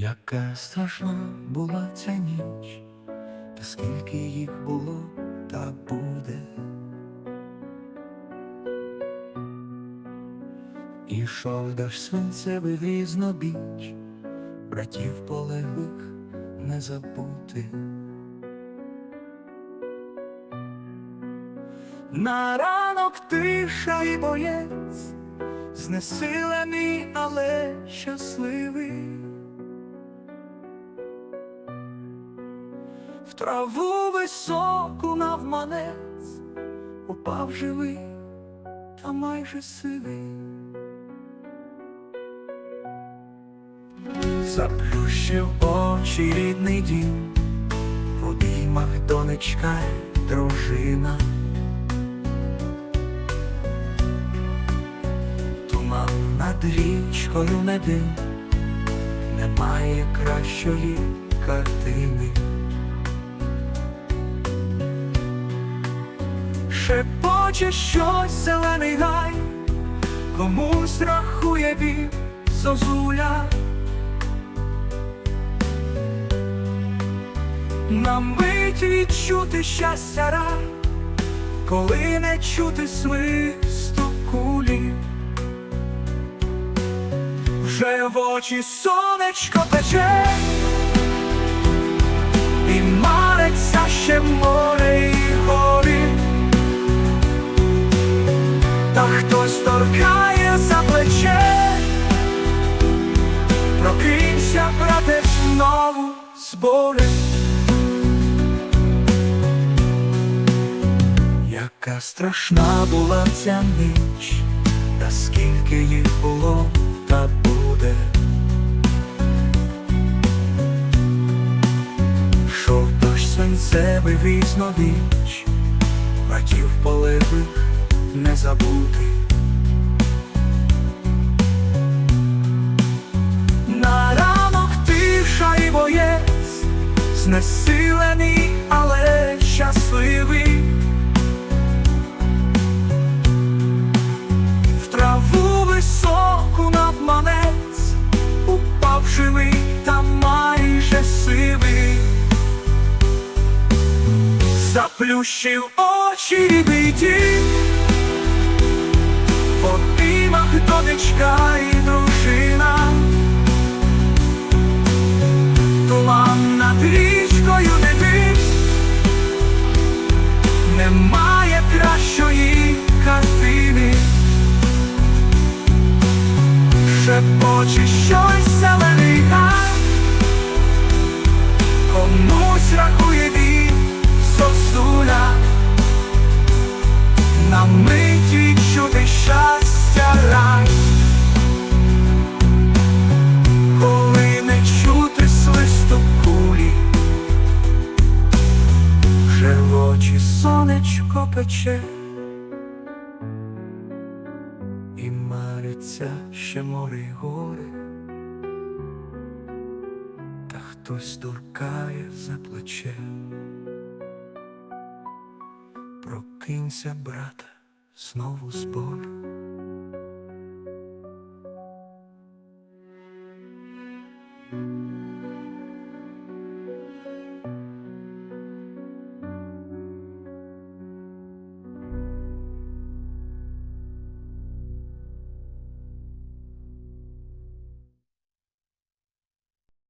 Яка страшна була ця ніч, та скільки їх було, та буде. Ішов дощ свинцевий різнобіч, братів полеглих не забути. На ранок тиша і боєць, знесилений, але щасливий. В траву високу навманець упав живий та майже сивий. Заплющив очі рідний дім, в обіймах донечка дружина. Туман над річкою не дим, немає кращої картини. Шепоче щось зелений гай, комусь рахує він зозуля. На мить відчути щастя рай, коли не чути свисту кулі. Вже в очі сонечко пече, торкає за плече, прокинься, брате, знову збори. Яка страшна була ця ніч, та скільки їх було, та буде. Шов дощ свинцевий візно віч, братів полеглих не забути. Знесилений, але щасливий. В траву високу навманець, упав живий та майже сивий. Заплющив очі рідний дім, в обіймах донечка пече. І мариться ще море й гори, та хтось туркає за плече. Прокинься, брата, знову збор.